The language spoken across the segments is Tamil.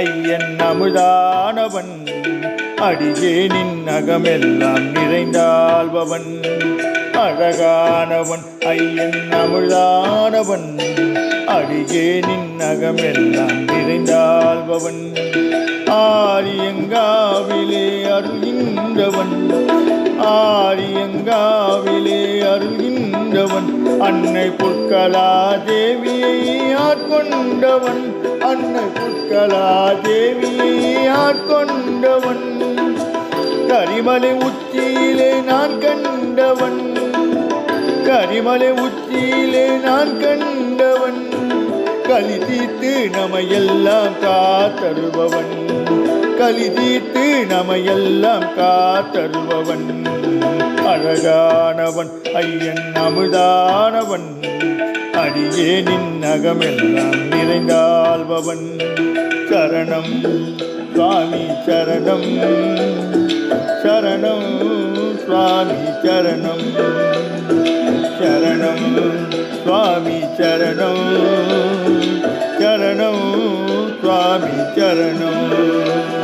ஐயன் அமுதானவன் அடியேனின் அகமெல்லாம் நிறைந்தாள்பவன். அழகானவன் ஐயன் அமுதானவன் அடியேனின் அகமெல்லாம் நிறைந்தாள்பவன். ஆரியங்காவிலே அருள்கின்றவன். ஆரியங்காவிலே அருள்கின்றவன் அன்னை புற்கலா தேவியை ஆட்கொண்டவன். அன்னை புற்கலா தேவியை ஆட்கொண்டவன். கரிமலை உச்சியிலே நான் கண்டவன். கரிமலை உச்சியிலே நான் கண்டவன். கலி தீர்த்து நமையெல்லாம் காத்தருபவன். கலி தீர்த்து நமையெல்லாம் காத்தருபவன். அழகானவன் ஐயன் அமுதானவன். அடியேனின் நகமெல்லாம் நிறைந்தாள்பவன். சரணம் சுவாமி சரணம். சரணம் சுவாமி சரணம். சரணம் சுவாமி சரணம். சரணம் சுவாமி சரணம்.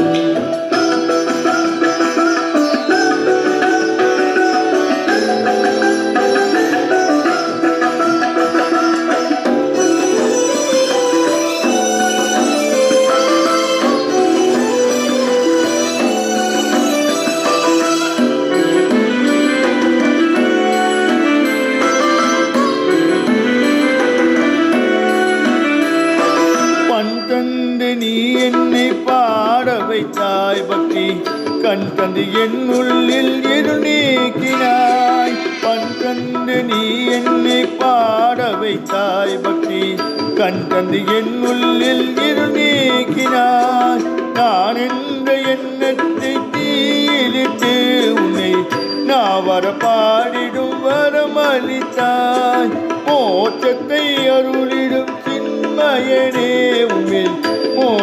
நீ என்னை பாட வைத்தாய் பக்தி. கண் தந்து என் உள்ளில் இரு நீக்கினாய். பண் கண்டு நீ என்னை பாட வைத்தாய் பக்தி. கண் தந்து என் உள்ளில் இரு நீக்கினாய். நான் என்ற எண்ணத்தை தீயிலிட்டு உன்னை நான் வரப்பாய்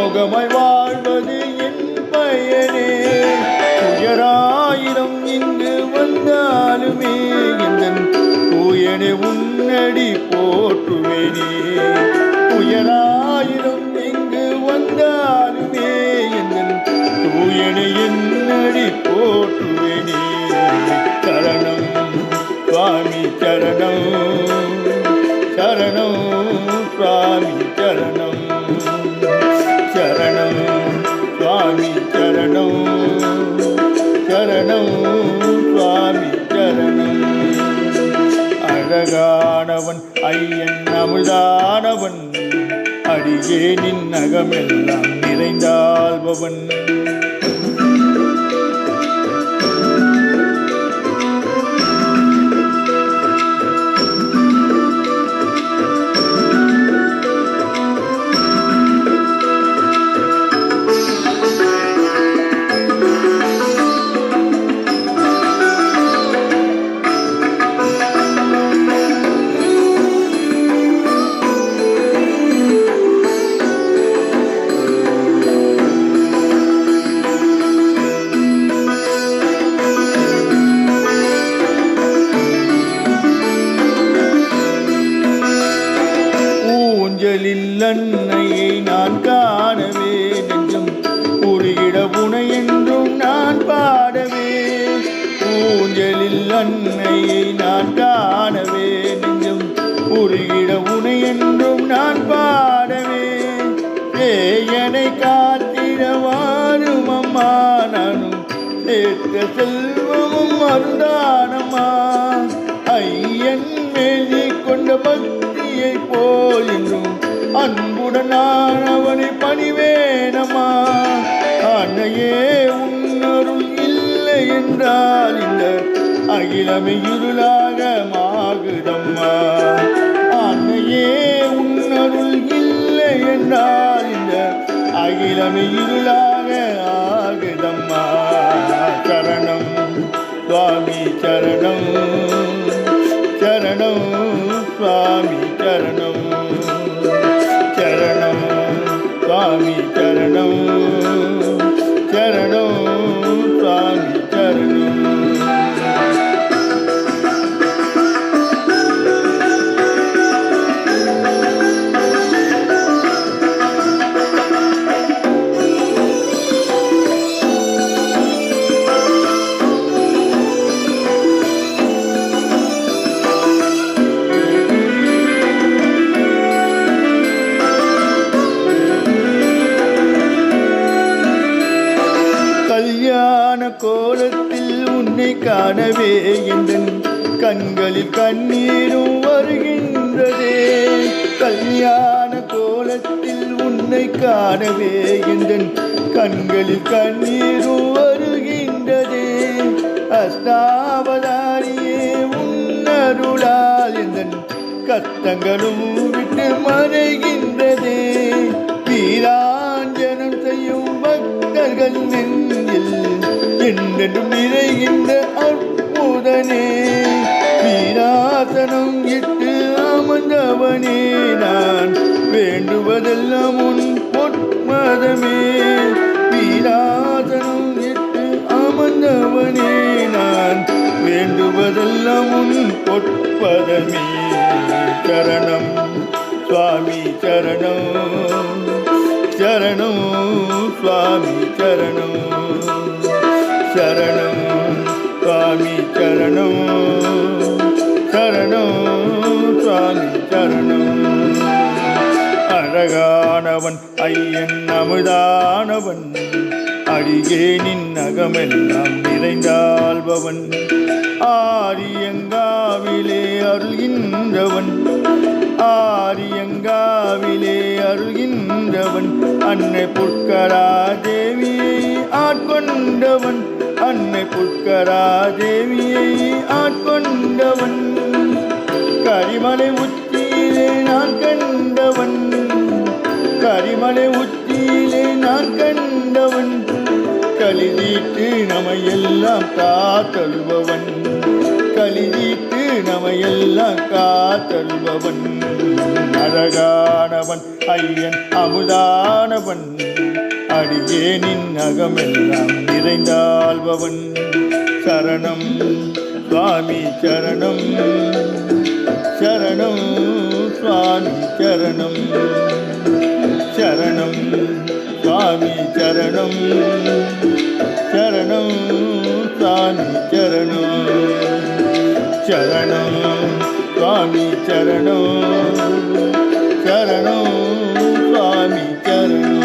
சோகமாய் வாழ்வது என் பயனே. துயராயிரம் இங்கு வந்தாலுமே எந்தன் தூயனே உன்னடி போற்றுவேனே. சுவாமி சரணம். சரணம் சுவாமி சரணம். அழகானவன் ஐயன் அமுதானவன் அடியே நின் நகமெல்லாம் நிறைந்தாள்பவன். ஊஞ்சலில் நான் காணவே நெஞ்சும் உருகிட உனை என்றும் நான் பாடவே. ஊஞ்சலில் அன்னையை நான் காணவே நெஞ்சும் உருகிட உனை என்றும் நான் பாடவே. ஏயனை காத்திரவாரும் அம்மா நானும் சேர்த்த செல்வமும் அருந்தானம்மா. ஐயன் மேலி கொண்ட பக்தி அன்புடன் நான் அவனை பணிவேனமா அன்னையே உன்னரும் இல்லை என்றால் இந்த அகிலமை இருளாக மாகுதம்மா. அன்னையே உன்னருள் இல்லை என்றால் இந்த அகிலமை இருளாக ஆகுதம்மா. உன்னை காணவே என்றன் கண்களில் கண்ணீரும் வருகின்றதே அஸ்தாவதாரியே உன்னருளால் எந்தன் கஷ்டங்களும் விட்டு மறைகின்றதே. வீராஞ்சனம் செய்யும் பக்தர்கள் நெஞ்சில் என்றென்றும் நிறைகின்ற அற்புதனே. வீராசனம் இட்டு அமர்ந்தவனே நான் வேண்டுவதெல்லாம் உன் உன் பொற்பதமே. சரணம் சுவாமி சரணம். சரணம் சுவாமி சரணம். சரணம் சுவாமி சரணம். சரணம் சுவாமி சரணம். அழகானவன் ஐயன் அமுதானவன். அடிகேனின் நகமெல்லாம் நிறைந்தாள்பவன். ஆரியங்காவிலே அருள்கின்றவன். ஆரியங்காவிலே அருள்கின்றவன். அன்னை புட்கரா தேவியை ஆட்கொண்டவன். அன்னை புட்கரா தேவியை ஆட்கொண்டவன். கரிமலை உச்சியிலே நான் கண்டவன். கரிமலை உச்சியிலே நான் கண்ட கலிதீட்டு நமையெல்லாம் காத்தழுபவன் கலிதீட்டு நமையெல்லாம் காத்தழுபவன் அழகானவன் ஐயன் அமுதானவன். அடியேனின் அகமெல்லாம் நிறைந்தாள்பவன். சரணம் சுவாமி சரணம். சரணம் சுவாமி சரணம். சரணம் சுவாமி சரணம் சரணம். சரணம் சுவாமி சரணம் சரணம் சுவாமி சரணம்.